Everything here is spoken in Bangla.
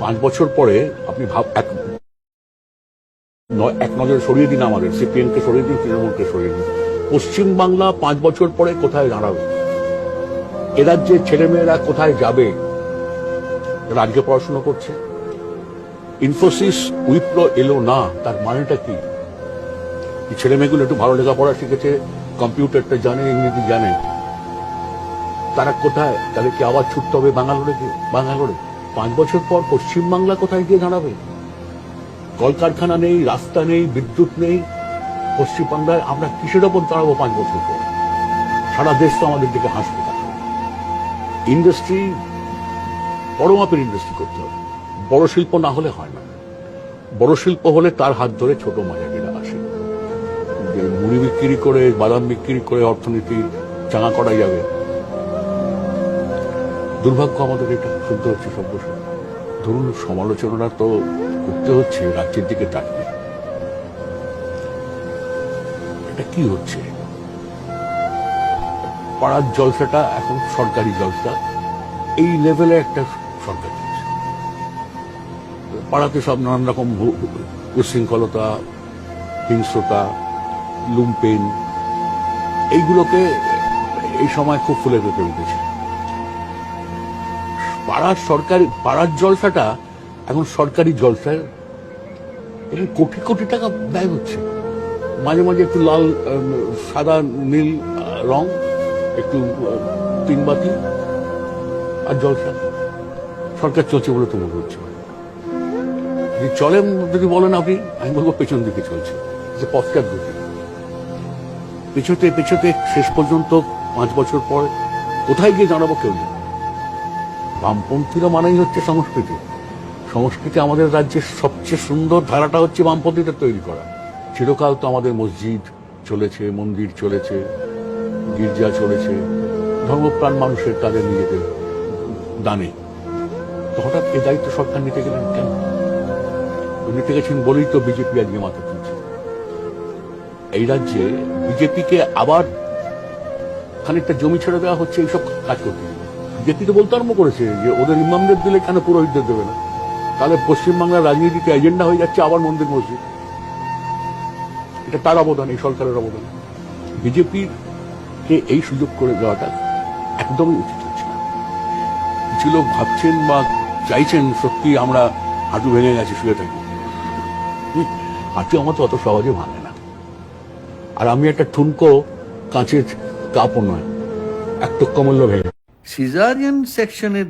পাঁচ বছর পরে আপনি ভাব এক এক নজরে সরিয়ে দিন আমাদের সিপিএম কে সরিয়ে দিন, তৃণমূলকে সরিয়ে দিন। পশ্চিম বাংলা পাঁচ বছর পরে কোথায় দাঁড়াবে? এ রাজ্যের ছেলেমেয়েরা কোথায় যাবে? রাজ্যে পড়াশোনা করছে। ইনফোসিস উইপ্রো এলো না, তার মানেটা কি? এই ছেলে মেয়েগুলো একটু ভালো লেখাপড়া শিখেছে, কম্পিউটারটা জানে, ইংরেজি জানে। তারা কোথায়? তাদেরকে আবার ছুটতে হবে বাঙ্গালোরে গিয়ে? বাঙ্গালোরে? পাঁচ বছর পর পশ্চিমবাংলা কোথায় গিয়ে দাঁড়াবে? কলকারখানা নেই, রাস্তা নেই, বিদ্যুৎ নেই। পশ্চিমবাংলায় আমরা কিসের ওপর দাঁড়াবো পাঁচ বছর পর? সারা দেশ তো আমাদের দিকে হাসবে ইন্ডাস্ট্রি, বড় মাপের ইন্ডাস্ট্রি করতে হবে। বড় শিল্প না হলে হয় না। বড় শিল্প হলে তার হাত ধরে ছোট মাঝারিরা আসে। মুড়ি বিক্রি করে, বাদাম বিক্রি করে অর্থনীতি চাঙা করা যাবে। দুর্ভাগ্য আমাদের এটা শুনতে হচ্ছে সব ধরুন সমালোচনা তো করতে হচ্ছে, রাজ্যের দিকে তাকিয়ে এটা কি হচ্ছে? পাড়ার জলসাটা এখন সরকারি জলসা। এই লেভেলে একটা সরকার পাড়াতে সব নানান রকম উচ্ছৃঙ্খলতা হিংস্রতা, লুম্পেন। এইগুলোকে এই সময় খুব ফুলে ফেপে উঠেছে। পাড়ার সরকারি পাড়ার জলসাটা এখন সরকারি জলসায় এবং কোটি কোটি টাকা ব্যয় হচ্ছে। মাঝে মাঝে একটু লাল সাদা নীল রং একটু আহ, তিনবাতি আর জলসা। সরকার চলছে বলে তো মনে হচ্ছে। যদি চলে যদি বলেন আপনি আমি বলব পেছন দিকে চলছে। যে পশ্চাৎ গতি পেছোতে পেছোতে শেষ পর্যন্ত পাঁচ বছর পর কোথায় গিয়ে জানাব কেউ জানে না। বামপন্থীরা মানেই হচ্ছে সংস্কৃতি। সংস্কৃতি আমাদের রাজ্যের সবচেয়ে সুন্দর ধারাটা হচ্ছে বামপন্থীদের তৈরি করা। চিরকাল তো আমাদের মসজিদ চলেছে, মন্দির চলেছে, গির্জা চলেছে। ধর্মপ্রাণ মানুষের তাদের নিজেদের দানে। তো হঠাৎ এই দায়িত্ব সরকার নিতে গেলেন কেন? নিতে গেছেন বলেই তো বিজেপি আজকে মাথা তুলছে। এই রাজ্যে বিজেপিকে আবার খানিকটা জমি ছেড়ে দেওয়া হচ্ছে, এইসব কাজ করতে গিয়ে। বিজেপি তো বলতে আরম্ভ করেছে যে ওদের ইমামদের দিলে কেন পুরোহিতদের দেবে না? তাহলে পশ্চিমবাংলার রাজনীতিতে এজেন্ডা হয়ে যাচ্ছে আবার মন্দির মসজিদ। এটা তার অবদান, এই সরকারের অবদান। বিজেপির কে এই সুযোগ করে দেওয়াটা একদমই উচিত হচ্ছে না। কিছু লোক ভাবছেন বা চাইছেন সত্যি আমরা হাঁটু ভেঙে গেছি, শুয়ে থাকি। হাঁটু আমার তো অত সহজে ভাঙে না। আর আমি একটা ঠুনকো কাঁচের কাপও নয়, এক টুক্কা মূল্য ভেঙে সিজারিয়ান সেকশনের